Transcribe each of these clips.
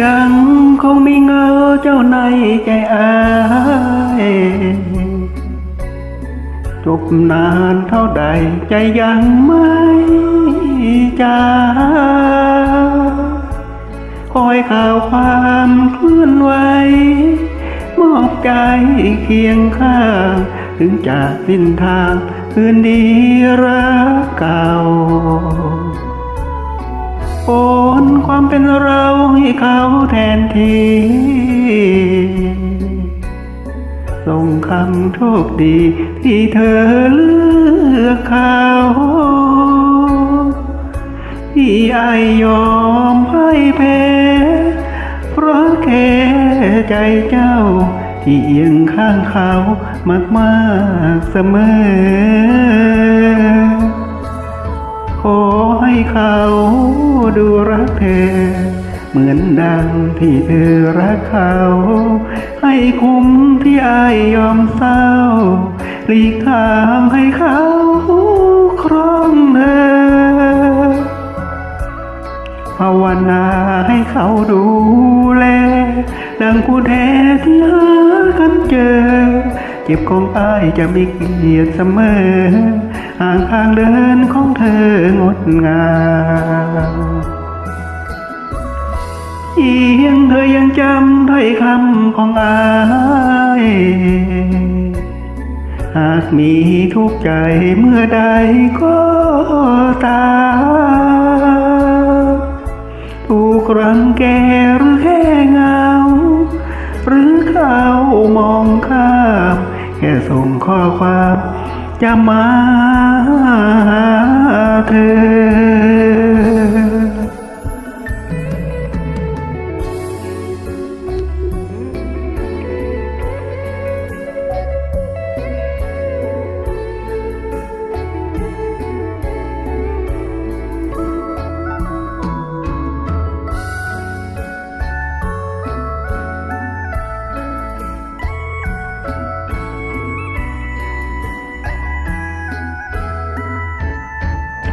ยังคงมีเงาเจ้าในใจอายจบนานเท่าใดใจยังไม่จางคอยข่าวความเคลื่อนไหวมอบใจเคียงข้างถึงจากสิ้นทางคืนดีรักเก่า โอนความเป็นเราให้เขาแทนทีส่งคำโชคดี ที่เธอเลือกเขาที่ไอายยอมให้แพ้เพราะแค่ใจเจ้า ที่เอียงข้างเขามากมากเสมอ ขอให้เขา ดูรักเธอ เหมือนดังที่เธอรักเขา ให้คุ้มที่อายยอมเศร้าหลีกทางให้เขาครองเธอภาวนาให้เขาดูแล ดังผู้แท้ที่หากันเจอ เจ็บของอ้ายจะมีเกียรติเสมอ ห่างทางเดินของเธองดงามเพียงเธอยังจำถ้อยคำของอายหากมีทุกข์ใจเมื่อใดก็ตามถูกรังแกหรือแค่เงา หรือเขามองข้ามแค่ส่งข้อความ จะมาหาเธอ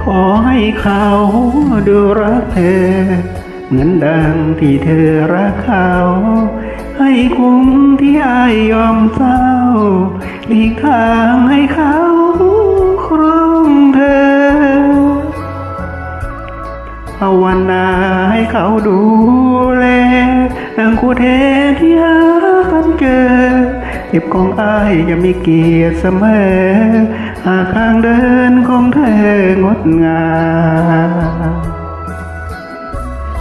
ขอให้เขาดูรักเธอ เหมือนดังที่เธอรักเขา ให้คุ้มที่อายยอมเศร้าหลีกทางให้เขาครองเธอภาวนาให้เขาดูแลดังคู่แท้ที่หากันเจอ จ็บของอายยังมีเกียรติเสมอ หากทางเดินของเธองดงาม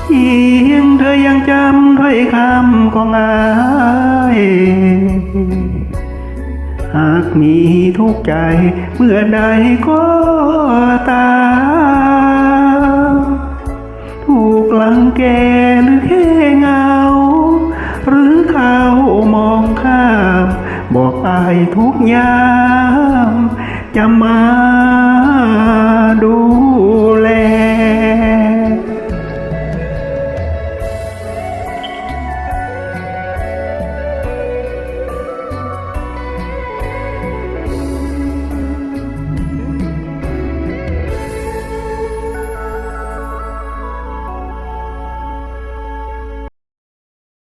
เพียงเธอยังจำถ้อยคำของอายหากมีทุกข์ใจ เมื่อใดก็ตามถูกลังแกหรือ ทุกยามจะมา